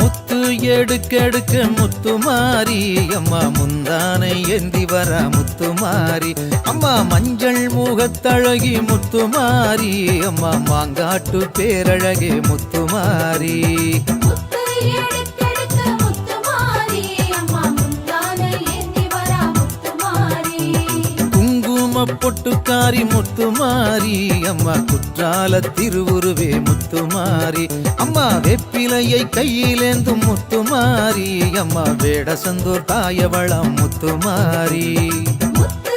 முத்து எடுக்கெடுக்க முத்துமாரி அம்மா முந்தானை ஏந்தி வர முத்துமாரி அம்மா மஞ்சள் முகத்தழகி முத்துமாரி அம்மா மாங்காட்டு பேரழகே முத்துமாரி மாறி முத்து மாறி அம்மா குற்றால திருவுருவே முத்து மாறி அம்மா வெப்பிலையை கையிலேந்தும் முத்துமாரி அம்மா வேடசந்தூர் தாயவளம் முத்துமாரி முத்து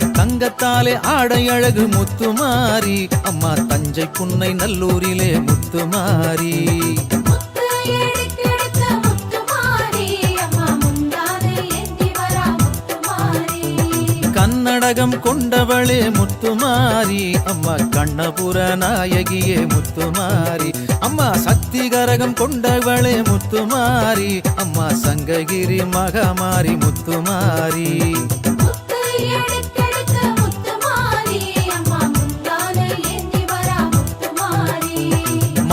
தங்கத்தாலே ஆடை அழகு முத்துமாரி. அம்மா தஞ்சை புன்னை நல்லூரிலே முத்துமாரி. கன்னடகம் கொண்டவளே முத்துமாரி. அம்மா கண்ணபுர நாயகியே முத்துமாரி. அம்மா சக்தி கரகம் கொண்டவளே முத்துமாரி. அம்மா சங்ககிரி மகமாரி முத்துமாரி.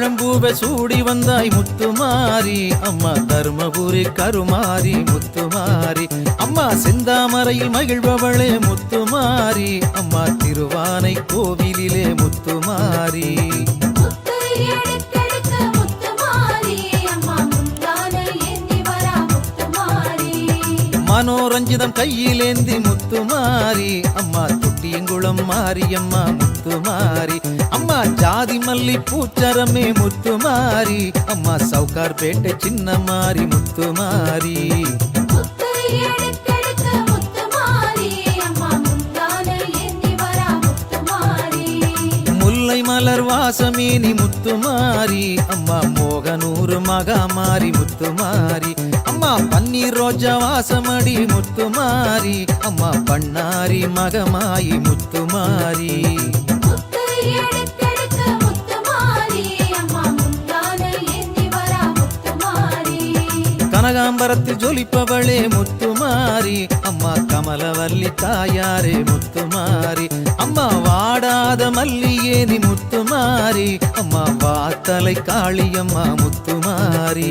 தாழம்பூவை சூடி வந்தாய் முத்துமாரி அம்மா தர்மபுரி கருமாரி முத்துமாரி அம்மா செந்தாமரையில் மகிழ்பவளே முத்துமாரி அம்மா திருவானை கோவிலிலே முத்துமாரி மனோரஞ்சிதம் கையிலேந்தி முத்துமாரி அம்மா தொட்டியங்குளம் மாரியம்மா முத்துமாரி அம்மா ஜாதி மல்லி பூச்சரமே முத்துமாரி அம்மா சவுகார் பேட்டை சின்ன மாறி முத்துமாரி முல்லை மலர் வாசமேனி முத்துமாரி அம்மா மோகனூர் மகாமாரி முத்துமாரி அம்மா பன்னீர் ரோஜா வாசமடி முத்துமாரி அம்மா பண்ணாரி மகமாயி முத்துமாரி கனகாம்பரத்தில் ஜொலிப்பவளே முத்துமாரி அம்மா கமலவல்லி தாயாரே முத்துமாரி அம்மா வாடாத மல்லியேனி முத்துமாரி அம்மா வாத்தலை காளியம்மா முத்துமாரி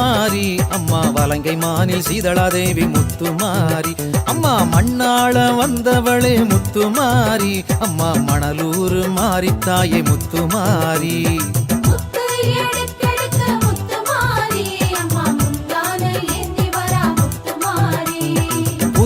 மாறி அம்மா வலங்கை மானில் சீதளாதேவி முத்துமாரி அம்மா மண்ணாள வந்தவளே முத்துமாரி அம்மா மணலூர் மாரித்தாயே முத்துமாரி முத்து எடுத்தெடுக்க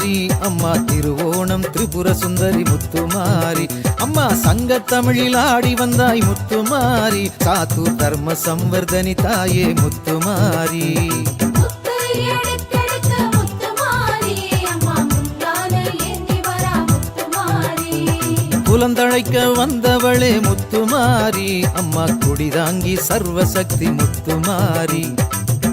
முத்துமாரி அம்மா திருவோணம் திரிபுர சுந்தரி முத்துமாரி. அம்மா சங்க தமிழில் ஆடி வந்தாய் முத்துமாரி. சாத்தூர் தர்ம சம்வர்தனி தாயே முத்துமாரி. புலந்தழைக்க வந்தவளே முத்துமாரி. அம்மா குடிதாங்கி சர்வசக்தி முத்துமாரி.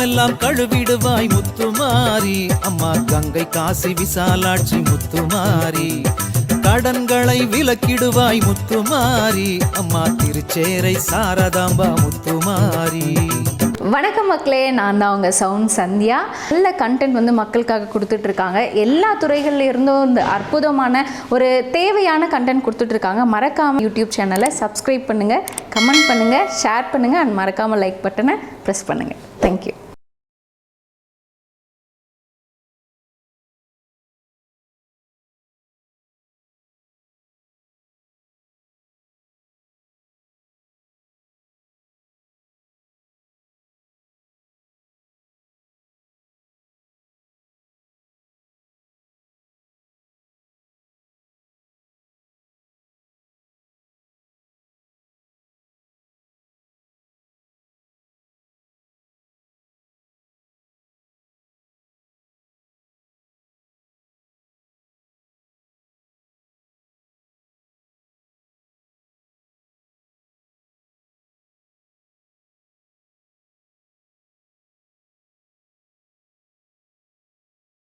பாவமெல்லாம் கழுவிடுவாய் முத்துமாரி. அம்மா கங்கை காசி விசாலாட்சி முத்துமாரி. கடன்களை விலக்கிடுவாய் முத்துமாரி. அம்மா திருச்சேரை சாரதாம்பா முத்துமாரி. வணக்கம் மக்களே நான் தான் உங்கள் சவுண்ட் சந்தியா. நல்ல கண்டென்ட் வந்து மக்களுக்காக கொடுத்துட்ருக்காங்க. எல்லா துறைகள்ல இருந்தும் இந்த அற்புதமான ஒரு தேவையான கண்டென்ட் கொடுத்துட்ருக்காங்க. மறக்காமல் யூடியூப் சேனலை சப்ஸ்கிரைப் பண்ணுங்கள் கமெண்ட் பண்ணுங்கள் ஷேர் பண்ணுங்கள் அண்ட் மறக்காமல் லைக் பட்டனை ப்ரெஸ் பண்ணுங்கள் தேங்க்யூ